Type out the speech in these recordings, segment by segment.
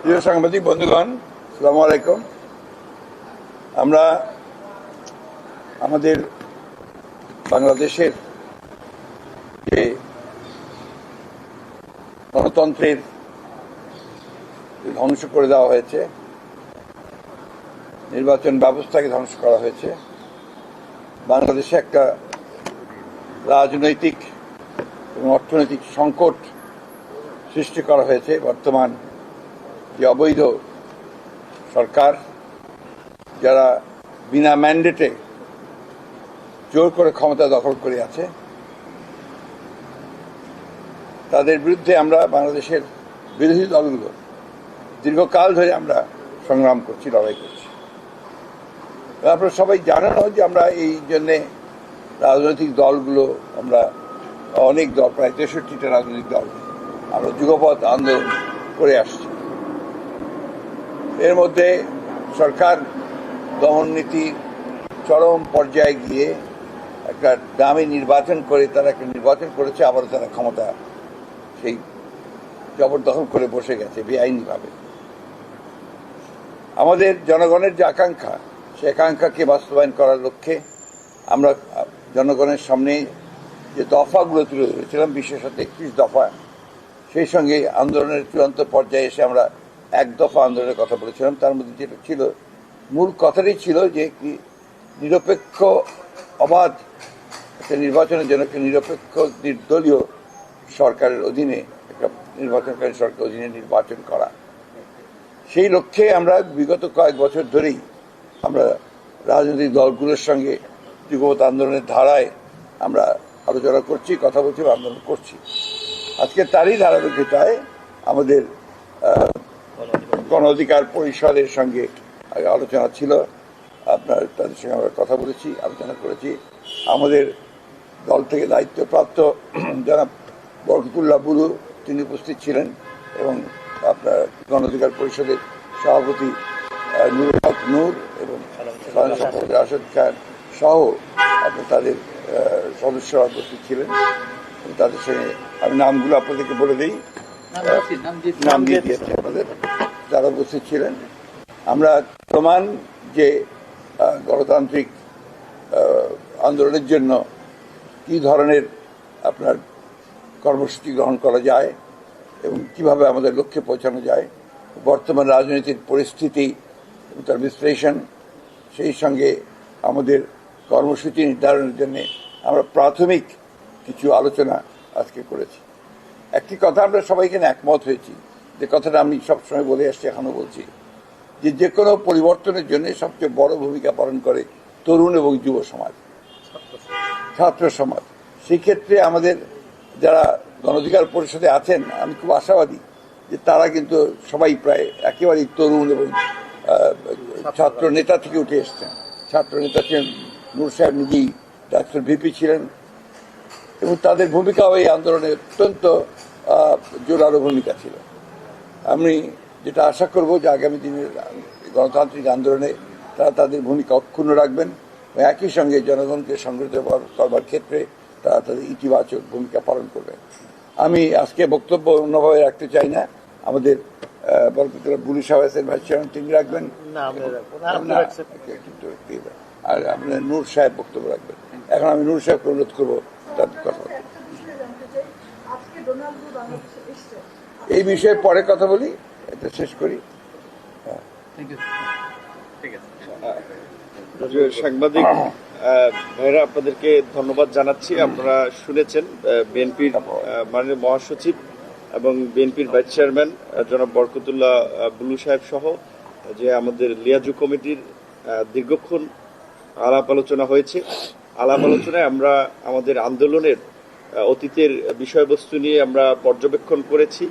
প্রিয় সাংবাদিক বন্ধুগণ সালাম আলাইকুম। আমরা আমাদের বাংলাদেশের যে গণতন্ত্রের ধ্বংস করে দেওয়া হয়েছে, নির্বাচন ব্যবস্থাকে ধ্বংস করা হয়েছে, বাংলাদেশে একটা রাজনৈতিক এবং অর্থনৈতিক সংকট সৃষ্টি করা হয়েছে বর্তমান যে অবৈধ সরকার, যারা বিনা ম্যান্ডেটে জোর করে ক্ষমতা দখল করে আছে, তাদের বিরুদ্ধে আমরা বাংলাদেশের বিরোধী দলগুলো দীর্ঘকাল ধরে আমরা সংগ্রাম করছি, লড়াই করছি। আপনারা সবাই জানানো যে আমরা এই জন্যে রাজনৈতিক দলগুলো, আমরা অনেক দল, প্রায় তেষট্টিটা রাজনৈতিক দল। আমরা যুগপথ আন্দোলন করে আসছি। এর মধ্যে সরকার দমন নীতির চরম পর্যায়ে গিয়ে একটা দামি নির্বাচন করে তারা একটা নির্বাচন করেছে আবারও তারা ক্ষমতা সেই জবরদখল করে বসে গেছে বেআইনিভাবে। আমাদের জনগণের যে আকাঙ্ক্ষা, সে আকাঙ্ক্ষাকে বাস্তবায়ন করার লক্ষ্যে আমরা জনগণের সামনে যে দফাগুলো তুলে ধরেছিলাম, বিশেষত একত্রিশ দফা সেই সঙ্গে আন্দোলনের চূড়ান্ত পর্যায়ে এসে আমরা এক দফা আন্দোলনের কথা বলেছিলাম। তার মধ্যে যেটা ছিল, মূল কথাটি ছিল যে কি নিরপেক্ষ অবাধ একটা নির্বাচনের জন্য একটা নিরপেক্ষ নির্দলীয় সরকারের অধীনে একটা নির্বাচনকারী সরকার অধীনে নির্বাচন করা। সেই লক্ষ্যে আমরা বিগত কয়েক বছর ধরেই আমরা রাজনৈতিক দলগুলোর সঙ্গে যুগপৎ আন্দোলনের ধারায় আমরা আলোচনা করছি, কথা বলছি আন্দোলন করছি। আজকে তারই ধারাবাহিকতায় আমাদের গণ অধিকার পরিষদের সঙ্গে আলোচনা ছিল। আপনার, তাদের সঙ্গে আমরা কথা বলেছি, আলোচনা করেছি। আমাদের দল থেকে দায়িত্বপ্রাপ্ত যারা বরকতুল্লাহ বুরু, তিনি উপস্থিত ছিলেন এবং আপনার গণ অধিকার পরিষদের সভাপতি নুরুল হক নূর এবং রাশেদ খান সহ আপনার তাদের সদস্যরা উপস্থিত ছিলেন। তাদের সঙ্গে আমি নামগুলো আপনাদেরকে বলে দিই। নাম দিয়ে দিয়েছে আমাদের যারা উপস্থিত ছিলেন। আমরা প্রমাণ যে গণতান্ত্রিক আন্দোলনের জন্য কি ধরনের আপনার কর্মসূচি গ্রহণ করা যায় এবং কীভাবে আমাদের লক্ষ্যে পৌঁছানো যায় বর্তমান রাজনৈতিক পরিস্থিতি এবং তার বিশ্লেষণ সেই সঙ্গে আমাদের কর্মসূচি নির্ধারণের জন্য আমরা প্রাথমিক কিছু আলোচনা আজকে করেছি। একটি কথা আমরা সবাই এখানে একমত হয়েছি, যে কথাটা আমি সবসময় বলে আসছি, এখনও বলছি, যে যে কোনো পরিবর্তনের জন্য সবচেয়ে বড় ভূমিকা পালন করে তরুণ এবং যুব সমাজ। ছাত্র সমাজ। সেক্ষেত্রে আমাদের যারা গণঅধিকার পরিষদে আছেন, আমি খুব আশাবাদী যে তারা কিন্তু সবাই প্রায় একেবারেই তরুণ এবং ছাত্র নেতা থেকে উঠে এসছেন। ছাত্র নেতা ছিলেন নূর সাহেব, নিজেই ডাক্তার ভিপি ছিলেন এবং তাদের ভূমিকাও এই আন্দোলনে অত্যন্ত জোরালো ভূমিকা ছিল। আমি যেটা আশা করব যে আগামী দিনের গণতান্ত্রিক আন্দোলনে তারা তাদের ভূমিকা অক্ষুণ্ণ রাখবেন একই সঙ্গে জনগণকে সংগঠিত করবার ক্ষেত্রে তারা তাদের ইতিবাচক ভূমিকা পালন করবে। আমি আজকে বক্তব্য অন্যভাবে রাখতে চাই না। আমাদের বরকতুল্লাহ সাহেবের ভাইস চেয়ারম্যান তিনি রাখবেন। আর আপনার নূর সাহেব বক্তব্য রাখবেন। এখন আমি নূর সাহেবকে অনুরোধ করব বাংলাদেশে এসছে এই বিষয়ে পরে কথা বলি এটা শেষ করি। প্রিয় সাংবাদিক ভাইরা আপনাদেরকে ধন্যবাদ জানাচ্ছি। আপনারা শুনেছেন বিএনপির মাননীয় মহাসচিব এবং বিএনপির ভাইস চেয়ারম্যান জনাব বরকতুল্লাহ বুলু সাহেব সহ যে আমাদের লিয়াজু কমিটির দীর্ঘক্ষণ আলাপ আলোচনা হয়েছে। আলাপ আলোচনায় আমরা আমাদের আন্দোলনের অতীতের বিষয়বস্তু নিয়ে আমরা পর্যবেক্ষণ করেছি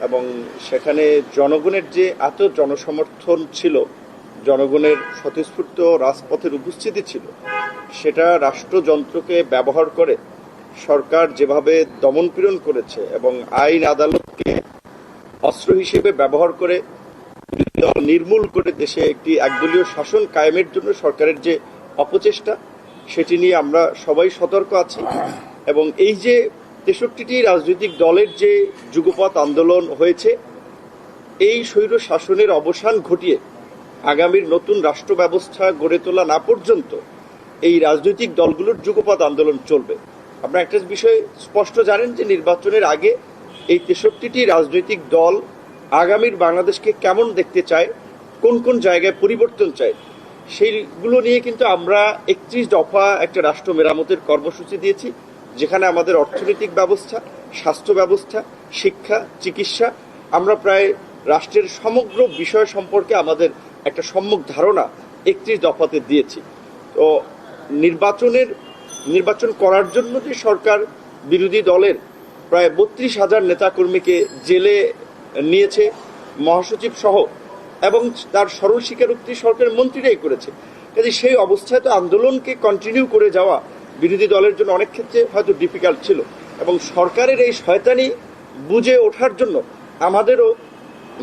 এবং সেখানে জনগণের যে এত জনসমর্থন ছিল, জনগণের স্বতঃস্ফূর্ত রাজপথের উপস্থিতি ছিল, সেটা রাষ্ট্রযন্ত্রকে ব্যবহার করে সরকার যেভাবে দমনপীড়ন করেছে এবং আইন আদালতকে অস্ত্র হিসেবে ব্যবহার করে নির্মূল করে দেশে একটি একদলীয় শাসন কায়েমের জন্য সরকারের যে অপচেষ্টা সেটি নিয়ে আমরা সবাই সতর্ক আছি। এবং এই যে তেষট্টিটি রাজনৈতিক দলের যে যুগপৎ আন্দোলন হয়েছে, এই স্বৈর শাসনের অবসান ঘটিয়ে আগামীর নতুন রাষ্ট্র ব্যবস্থা গড়ে তোলা না পর্যন্ত এই রাজনৈতিক দলগুলোর যুগপৎ আন্দোলন চলবে। আপনারা একটা বিষয় স্পষ্ট জানেন যে নির্বাচনের আগে এই তেষট্টিটি রাজনৈতিক দল আগামীর বাংলাদেশকে কেমন দেখতে চায়, কোন কোন জায়গায় পরিবর্তন চায় সেইগুলো নিয়ে কিন্তু আমরা একত্রিশ দফা একটা রাষ্ট্র মেরামতের কর্মসূচি দিয়েছি, যেখানে আমাদের অর্থনৈতিক ব্যবস্থা, স্বাস্থ্য ব্যবস্থা, শিক্ষা, চিকিৎসা, আমরা প্রায় রাষ্ট্রের সমগ্র বিষয় সম্পর্কে আমাদের একটা সম্যক ধারণা একত্রিশ দফাতে দিয়েছি। তো নির্বাচনের, নির্বাচন করার জন্য যে সরকার বিরোধী দলের প্রায় বত্রিশ হাজার নেতাকর্মীকে জেলে নিয়েছে, মহাসচিব সহ এবং তার সরল স্বীকারোক্তি সরকারের মন্ত্রীরাই করেছে। কাজে সেই অবস্থায় তো আন্দোলনকে কন্টিনিউ করে যাওয়া বিরোধী দলের জন্য অনেক ক্ষেত্রে হয়তো ডিফিকাল্ট ছিল। এবং সরকারের এই শয়তানি বুঝে ওঠার জন্য আমাদেরও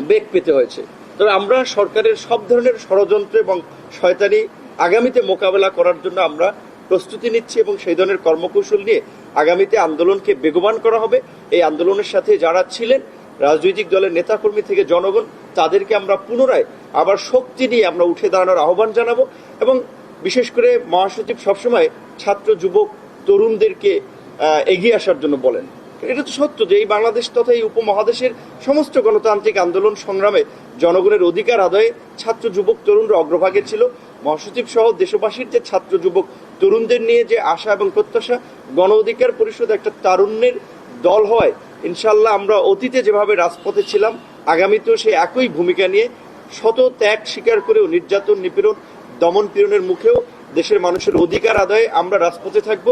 বেগ পেতে হয়েছে। তবে আমরা সরকারের সব ধরনের ষড়যন্ত্র এবং শয়তানি আগামীতে মোকাবেলা করার জন্য আমরা প্রস্তুতি নিচ্ছি এবং সেই ধরনের কর্মকৌশল নিয়ে আগামীতে আন্দোলনকে বেগবান করা হবে। এই আন্দোলনের সাথে যারা ছিলেন রাজনৈতিক দলের নেতাকর্মী থেকে জনগণ, তাদেরকে আমরা পুনরায় আবার শক্তি নিয়ে আমরা উঠে দাঁড়ানোর আহ্বান জানাব এবং বিশেষ করে মহাসচিব সবসময় ছাত্র, যুবক, তরুণদেরকে এগিয়ে আসার জন্য বলেন। এটা তো সত্য যে এই বাংলাদেশ তথা এই উপমহাদেশের সমস্ত গণতান্ত্রিক আন্দোলন সংগ্রামে জনগণের অধিকার আদায়ে ছাত্র, যুবক, তরুণরা অগ্রভাগে ছিল। মহাসচিব সহ দেশবাসীর যে ছাত্র, যুবক, তরুণদের নিয়ে যে আশা এবং প্রত্যাশা, গণ অধিকার পরিষদ একটা তারুণ্যের দল হয় ইনশাল্লাহ আমরা অতীতে যেভাবে রাজপথে ছিলাম, আগামীতেও সেই একই ভূমিকা নিয়ে শত ত্যাগ স্বীকার করেও নির্যাতন, নিপীড়ন, দমন পীড়নের মুখেও দেশের মানুষের অধিকার আদায়ে আমরা রাজপথে থাকব।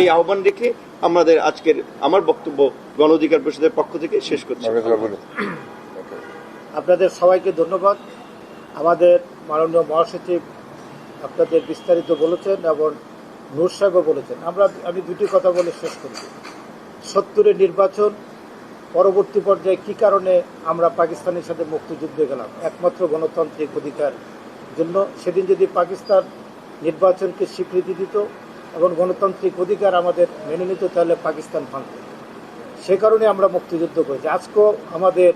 এই আহ্বান রেখে আমাদের আজকের, আমার বক্তব্য গণ অধিকার পরিষদের পক্ষ থেকে শেষ করছি। আপনাদের সবাইকে ধন্যবাদ। আমাদের মাননীয় মহাসচিব আপনাদের বিস্তারিত বলেছেন এবং নূর সাহেবও বলেছেন। আমরা, আমি দুটি কথা বলে শেষ করব। সত্তরের নির্বাচন পরবর্তী পর্যায়ে কি কারণে আমরা পাকিস্তানের সাথে মুক্তিযুদ্ধে গেলাম? একমাত্র গণতান্ত্রিক অধিকার জন্য সেদিন যদি পাকিস্তান নির্বাচনকে স্বীকৃতি দিত এবং গণতান্ত্রিক অধিকার আমাদের মেনে নিত, তাহলে পাকিস্তান ভাঙত। সে কারণে আমরা মুক্তিযুদ্ধ করেছি। আজকেও আমাদের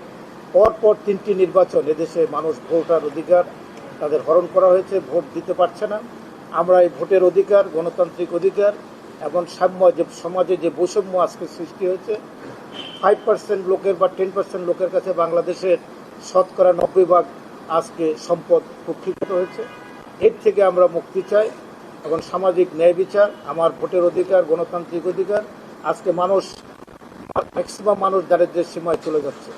পর পর তিনটি নির্বাচন এদেশে মানুষ ভোটার অধিকার তাদের হরণ করা হয়েছে, ভোট দিতে পারছে না। আমরা এই ভোটের অধিকার, গণতান্ত্রিক অধিকার এবং সাম্য যে সমাজে যে বৈষম্য আজকে সৃষ্টি হয়েছে ফাইভ পার্সেন্ট লোকের বা টেন পার্সেন্ট লোকের কাছে বাংলাদেশের শতকরা নব্বই ভাগ আজকে সম্পদ কুক্ষিগত হয়েছে। এর থেকে আমরা মুক্তি চাই। এবং সামাজিক ন্যায় বিচার, আমার ভোটের অধিকার, গণতান্ত্রিক অধিকার। আজকে মানুষ ম্যাক্সিমাম মানুষ দারিদ্রের সীমায় চলে যাচ্ছে।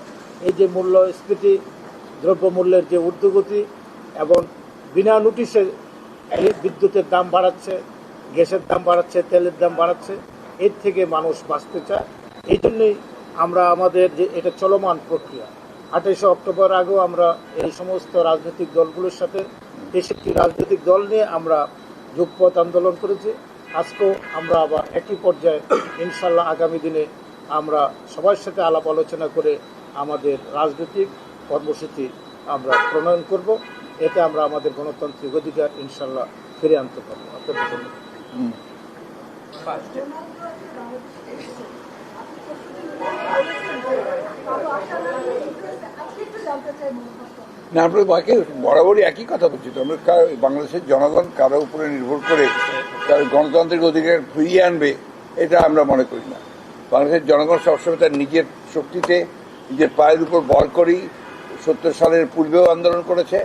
এই যে মূল্যস্ফীতি দ্রব্যমূল্যের যে ঊর্ধ্বগতি এবং বিনা নোটিশে বিদ্যুতের দাম বাড়াচ্ছে, গ্যাসের দাম বাড়াচ্ছে, তেলের দাম বাড়াচ্ছে, এর থেকে মানুষ বাঁচতে চায়। এই জন্যই আমরা আমাদের যে এটা চলমান প্রক্রিয়া। আঠাইশে অক্টোবর আগেও আমরা এই সমস্ত রাজনৈতিক দলগুলোর সাথে তেষট্টি রাজনৈতিক দল নিয়ে আমরা যুগপথ আন্দোলন করেছি। আজকেও আমরা আবার একই পর্যায়ে ইনশাল্লাহ আগামী দিনে আমরা সবার সাথে আলাপ আলোচনা করে আমাদের রাজনৈতিক কর্মসূচি আমরা প্রণয়ন করব। এতে আমরা আমাদের গণতান্ত্রিক অধিকার ইনশাল্লাহ ফিরে আনতে পারব। আপনাদের ধন্যবাদ না, আমরা বাকি বরাবরই একই কথা বলছি। তো আমরা বাংলাদেশের জনগণ কারও উপরে নির্ভর করে তার গণতান্ত্রিক অধিকার ফিরিয়ে আনবে, এটা আমরা মনে করি না। বাংলাদেশের জনগণ সবসময় তার নিজের শক্তিতে, নিজের পায়ের উপর বল করেই সত্তর সালের পূর্বেও আন্দোলন করেছে,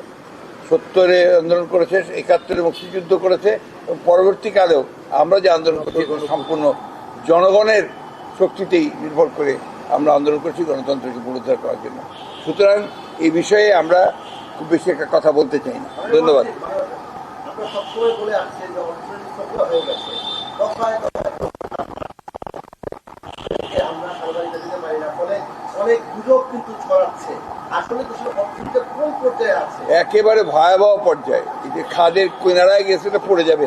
সত্তরে আন্দোলন করেছে, একাত্তরে মুক্তিযুদ্ধ করেছে, এবং পরবর্তীকালেও আমরা যে আন্দোলন করছি সম্পূর্ণ জনগণের শক্তিতেই নির্ভর করে আমরা আন্দোলন করছি গণতন্ত্রকে পুনরুদ্ধার করার জন্য। সুতরাং এই বিষয়ে আমরা খুব বেশি একটা কথা বলতে চাই না। ধন্যবাদ। একেবারে ভয়াবহ পর্যায়ে। এই যে খাদের কিনারায় গেছে পড়ে যাবে।